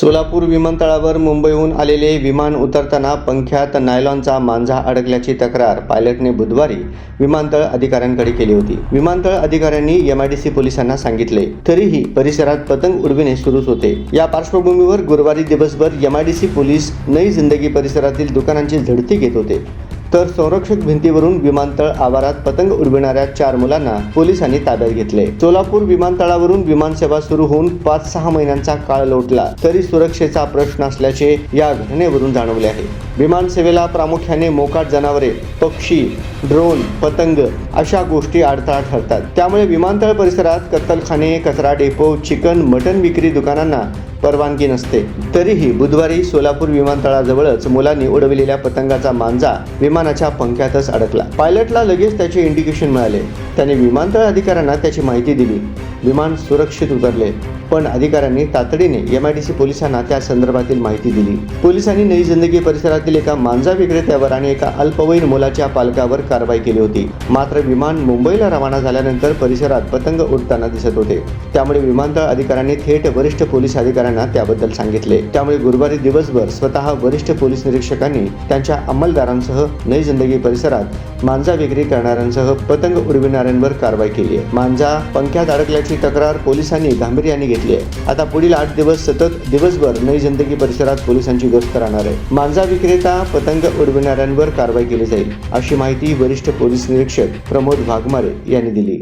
सोलापूर विमानतळावर मुंबईहून आलेले विमान उतरताना पंख्यात नायलॉनचा मांजा अडकल्याची तक्रार. पायलटने बुधवारी विमानतळ अधिकाऱ्यांकडे केली होती. विमानतळ अधिकाऱ्यांनी एमआयडीसी पोलिसांना सांगितले. तरीही परिसरात पतंग उडविणे सुरूच होते. या पार्श्वभूमीवर गुरुवारी दिवसभर एमआयडीसी पोलीस नई जिंदगी परिसरातील दुकानांची झडती घेत होते. तर संरक्षक भिंतीवरून विमानतळ आवारात पतंग उडविणाऱ्या चार मुलांना पोलिसांनी ताब्यात घेतले. सोलापूर विमानतळावरून विमानसेवा सुरू होऊन पाच सहा महिन्यांचा काळ लोटला तरी सुरक्षेचा प्रश्न असल्याचे या घटनेवरून जाणवले आहे. विमानसेवेला प्रामुख्याने मोकाट जनावरे पक्षी ड्रोन पतंग अशा गोष्टी अडथळा ठरतात. त्यामुळे विमानतळ परिसरात कत्तलखाने कचरा डेपो चिकन मटन विक्री दुकानांना परवानगी नसते. तरीही बुधवारी सोलापूर विमानतळाजवळच मुलांनी उडविलेल्या पतंगाचा मांजा विमानाच्या पंख्यातच अडकला. पायलटला लगेच त्याचे इंडिकेशन मिळाले. त्याने विमानतळ अधिकाऱ्यांना त्याची माहिती दिली. विमान सुरक्षित उतरले. पण अधिकाऱ्यांनी तातडीने एमआयडीसी पोलिसांना त्या संदर्भातील माहिती दिली. पोलिसांनी नई जिंदगी परिसरातील एका मांजा विक्रेत्यावर आणि एका अल्पवयीन मुलाच्या पालकावर कारवाई केली होती. मात्र विमान मुंबईला रवाना झाल्यानंतर परिसरात पतंग उडताना दिसत होते. त्यामुळे विमानतळ अधिकाऱ्यांनी थेट वरिष्ठ पोलीस अधिकाऱ्यांना त्याबद्दल सांगितले. त्यामुळे गुरुवारी दिवसभर स्वतः वरिष्ठ पोलीस निरीक्षकांनी त्यांच्या अंमलदारांसह नई जिंदगी परिसरात मांजा विक्री करणाऱ्यांसह पतंग उडविणाऱ्यांवर कारवाई केली आहे. मांजा पंख्यात अडकल्याची तक्रार पोलिसांनी गांभीर्याने घेतली आहे. आता पुढील आठ दिवस सतत दिवसभर नई जिंदगी परिसरात पोलिसांची गस्त राहणार आहे. मांजा विक्रेता पतंग उडविणाऱ्यांवर कारवाई केली जाईल अशी माहिती वरिष्ठ पोलीस निरीक्षक प्रमोद वाघमारे यांनी दिली.